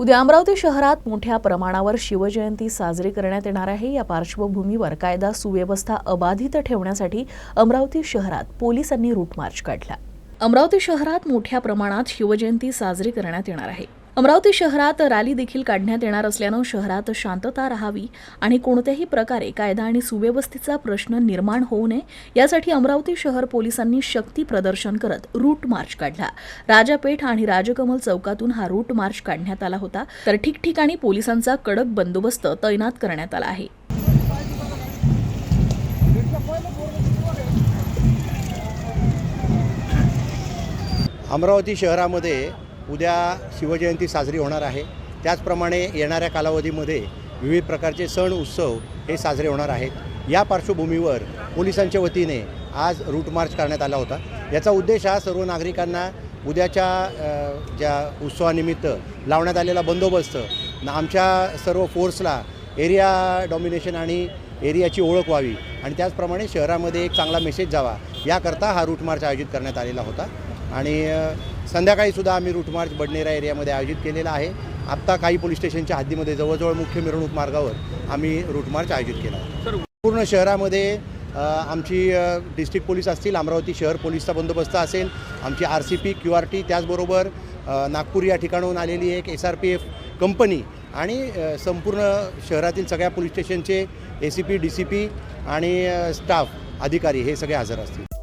उद्या अमरावती शहरात मोठ्या प्रमाणावर शिवजयंती साजरी करण्यात येणार आहे. या पार्श्वभूमीवर कायदा सुव्यवस्था अबाधित ठेवण्यासाठी अमरावती शहरात पोलिसांनी रूट मार्च काढला. अमरावती शहरात मोठ्या प्रमाणात शिवजयंती साजरी करण्यात येणार आहे. अमरावती शहरात रॅली देखील काढण्यात येणार असल्यानं शहरात शांतता राहावी आणि कोणत्याही प्रकारे कायदा आणि सुव्यवस्थेचा प्रश्न निर्माण होऊ नये यासाठी अमरावती शहर पोलिसांनी शक्ती प्रदर्शन करत रूट मार्च काढला. राजापेठ आणि राजकमल चौकातून हा रूट मार्च काढण्यात आला होता. तर ठिकठिकाणी पोलिसांचा कडक बंदोबस्त तैनात करण्यात आला आहे. अमरावती शहरामध्ये उद्या शिवजयंती साजरी होणार आहे. त्याचप्रमाणे येणाऱ्या कालावधीमध्ये विविध प्रकारचे सण उत्सव हे साजरे होणार आहेत. या पार्श्वभूमीवर पोलिसांच्या वतीने आज रूट मार्च करण्यात आला होता. याचा उद्देश हा सर्व नागरिकांना उद्याच्या ज्या उत्सवानिमित्त लावण्यात आलेला बंदोबस्त आमच्या सर्व फोर्सला एरिया डॉमिनेशन आणि एरियाची ओळख व्हावी आणि त्याचप्रमाणे शहरामध्ये एक चांगला मेसेज जावा याकरता हा रूट मार्च आयोजित करण्यात आलेला होता. आणि संध्याकाळीसुद्धा आम्ही रूट मार्च बडनेरा एरियामध्ये आयोजित केलेला आहे आत्ता काही पोलीस स्टेशनच्या हद्दीमध्ये जवळजवळ मुख्य मिरवणूक मार्गावर आम्ही रूट मार्च आयोजित केला आहे. पूर्ण शहरामध्ये आमची डिस्ट्रिक्ट पोलीस असतील अमरावती शहर पोलीसचा बंदोबस्त असेल आमची R C P Q R T त्याचबरोबर नागपूर या ठिकाणाहून आलेली एक S R P F company आणि संपूर्ण शहरातील सगळ्या पोलीस स्टेशनचे A C P D C P आणि स्टाफ अधिकारी हे सगळे हजर असतील